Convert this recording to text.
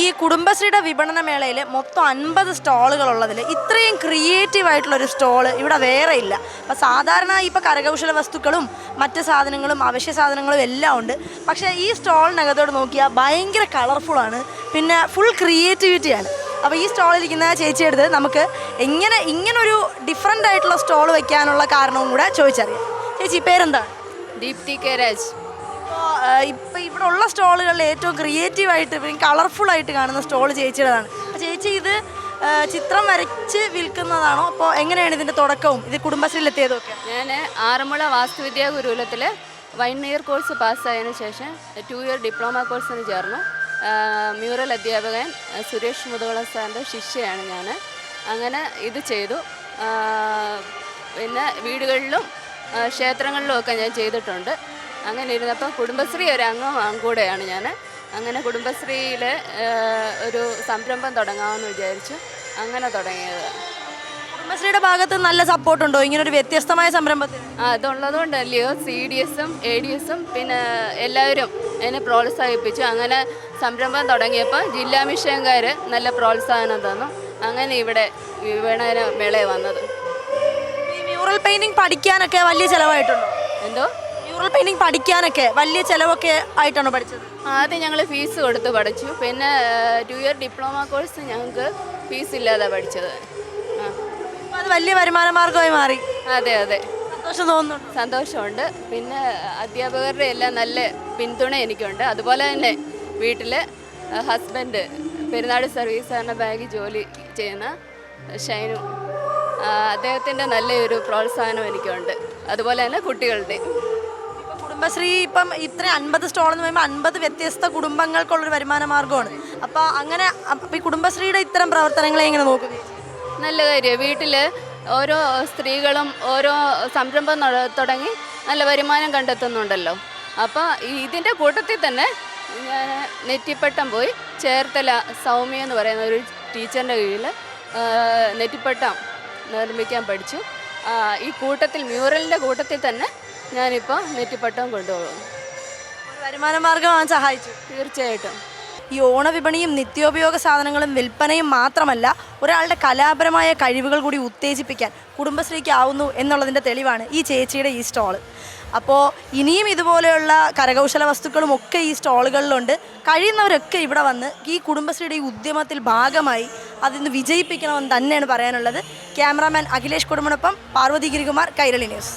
ഈ കുടുംബശ്രീയുടെ വിപണന മേളയിൽ മൊത്തം അൻപത് സ്റ്റാളുകളുള്ളതിൽ ഇത്രയും ക്രിയേറ്റീവ് ആയിട്ടുള്ള ഒരു സ്റ്റോൾ ഇവിടെ വേറെ ഇല്ല. അപ്പോൾ സാധാരണ ഇപ്പോൾ കരകൗശല വസ്തുക്കളും മറ്റ് സാധനങ്ങളും അവശ്യ സാധനങ്ങളും എല്ലാം ഉണ്ട്. പക്ഷേ ഈ സ്റ്റോളിനകത്തോട് നോക്കിയാൽ ഭയങ്കര കളർഫുള്ളാണ് പിന്നെ ഫുൾ ക്രിയേറ്റിവിറ്റിയാണ് അപ്പോൾ ഈ സ്റ്റോളിലിരിക്കുന്ന ചേച്ചി എടുത്ത് നമുക്ക് എങ്ങനെ ഇങ്ങനൊരു ഡിഫറെന്റ് ആയിട്ടുള്ള സ്റ്റോൾ വെക്കാനുള്ള കാരണവും കൂടെ ചോദിച്ചറിയാം. ചേച്ചി പേരെന്താണ് ദീപ്തി കെ രാജ്. ഇപ്പോൾ ഉള്ള സ്റ്റോളുകളിൽ ഏറ്റവും ക്രിയേറ്റീവായിട്ട് കളർഫുൾ ആയിട്ട് കാണുന്ന സ്റ്റോൾ ചേച്ചിയുടേതാണ്. ചേച്ചി ഇത് ചിത്രം വരച്ച് വിൽക്കുന്നതാണോ? അപ്പോൾ എങ്ങനെയാണ് ഇതിന്റെ തുടക്കവും? ഇത് കുടുംബശ്രീയിലെത്തിയതും ഒക്കെ ഞാൻ ആറന്മുള വാസ്തുവിദ്യാ ഗുരുകുലത്തിൽ വൺ ഇയർ കോഴ്സ് പാസ്സായതിനു ശേഷം ടു ഇയർ ഡിപ്ലോമ കോഴ്സിന് ചേർന്നു. മ്യൂറൽ അധ്യാപകൻ സുരേഷ് മുതുകള സാറിന്റെ ശിഷ്യയാണ് ഞാൻ അങ്ങനെ ഇത് ചെയ്തു. പിന്നെ വീടുകളിലും ക്ഷേത്രങ്ങളിലും ഒക്കെ ഞാൻ ചെയ്തിട്ടുണ്ട്. അങ്ങനെ ഇരുന്നപ്പോൾ കുടുംബശ്രീ ഒരു അംഗം കൂടെയാണ് ഞാൻ അങ്ങനെ കുടുംബശ്രീയിൽ ഒരു സംരംഭം തുടങ്ങാമെന്ന് വിചാരിച്ചു. അങ്ങനെ തുടങ്ങിയത്. കുടുംബശ്രീയുടെ ഭാഗത്ത് നല്ല സപ്പോർട്ട് ഉണ്ടോ ഇങ്ങനെ ഒരു വ്യത്യസ്തമായ സംരംഭത്തിന് ആ, അതുള്ളതുകൊണ്ടല്ലയോ സി ഡി എസും എ ഡി എസും പിന്നെ എല്ലാവരും എന്നെ പ്രോത്സാഹിപ്പിച്ചു. അങ്ങനെ സംരംഭം തുടങ്ങിയപ്പോൾ ജില്ലാ മിഷൻകാർ നല്ല പ്രോത്സാഹനം തന്നു. അങ്ങനെ ഇവിടെ വിപണന മേളയെ വന്നത്. ഈ മ്യൂറൽ പെയിന്റിങ് പഠിക്കാനൊക്കെ വലിയ ചിലവായിട്ടുണ്ടോ? എന്തോ? മ്യൂറൽ പെയിന്റിംഗ് പഠിക്കാനൊക്കെ വലിയ ചിലവൊക്കെ ആയിട്ടാണോ പഠിച്ചത്? ആദ്യം ഞങ്ങൾ ഫീസ് കൊടുത്ത് പഠിച്ചു. പിന്നെ ടു ഇയർ ഡിപ്ലോമ കോഴ്സ് ഞങ്ങൾക്ക് ഫീസ് ഇല്ലാതെ പഠിച്ചത്. ആ. അത് വലിയ വരുമാന മാർഗമായി മാറി. അതെ അതെ. സന്തോഷം തോന്നുന്നുണ്ട്? സന്തോഷമുണ്ട്. പിന്നെ അധ്യാപകരുടെ എല്ലാം നല്ല പിന്തുണ എനിക്കുണ്ട്. അതുപോലെ തന്നെ വീട്ടിൽ ഹസ്ബൻഡ് പെരുന്നാട് സർവീസ് സഹകരണ ബാങ്കിൽ ജോലി ചെയ്യുന്ന ഷൈനു. അദ്ദേഹത്തിന്റെ നല്ലൊരു പ്രോത്സാഹനം എനിക്കുണ്ട്. അതുപോലെ തന്നെ കുട്ടികളുടെ കുടുംബശ്രീ ഇപ്പം ഇത്ര അൻപത് സ്റ്റോൾ എന്ന് പറയുമ്പോൾ അൻപത് വ്യത്യസ്ത കുടുംബങ്ങൾക്കുള്ളൊരു വരുമാന മാർഗമാണ്. അപ്പോൾ അങ്ങനെ ഈ കുടുംബശ്രീയുടെ ഇത്തരം പ്രവർത്തനങ്ങളെ ഇങ്ങനെ നോക്കുക നല്ല കാര്യം വീട്ടിൽ ഓരോ സ്ത്രീകളും ഓരോ സംരംഭം തുടങ്ങി നല്ല വരുമാനം കണ്ടെത്തുന്നുണ്ടല്ലോ. അപ്പോൾ ഇതിന്റെ കൂട്ടത്തിൽ തന്നെ ഞാൻ നെറ്റിപ്പട്ടം പോയി ചേർത്തല സൗമ്യ എന്ന് പറയുന്ന ഒരു ടീച്ചറിന്റെ കീഴിൽ നെറ്റിപ്പട്ടം നിർമ്മിക്കാൻ പഠിച്ചു. ഈ കൂട്ടത്തിൽ മ്യൂറലിന്റെ കൂട്ടത്തിൽ തന്നെ ഞാനിപ്പോൾ നെറ്റിപ്പട്ടം കൊണ്ടുപോകും. വരുമാന മാർഗമാണ് സഹായിച്ചു. തീർച്ചയായിട്ടും. ഈ ഓണവിപണിയും നിത്യോപയോഗ സാധനങ്ങളും വിൽപ്പനയും മാത്രമല്ല ഒരാളുടെ കലാപരമായ കഴിവുകൾ കൂടി ഉത്തേജിപ്പിക്കാൻ കുടുംബശ്രീക്ക് ആവുന്നു എന്നുള്ളതിന്റെ തെളിവാണ് ഈ ചേച്ചിയുടെ ഈ സ്റ്റോൾ. അപ്പോൾ ഇനിയും ഇതുപോലെയുള്ള കരകൗശല വസ്തുക്കളും ഒക്കെ ഈ സ്റ്റോളുകളിലുണ്ട്. കഴിയുന്നവരൊക്കെ ഇവിടെ വന്ന് ഈ കുടുംബശ്രീയുടെ ഈ ഉദ്യമത്തിൽ ഭാഗമായി അതിന്ന് വിജയിപ്പിക്കണമെന്ന് തന്നെയാണ് പറയാനുള്ളത്. ക്യാമറാമാൻ അഖിലേഷ് കുടുംബനൊപ്പം പാർവതി ഗിരികുമാർ കൈരളി ന്യൂസ്.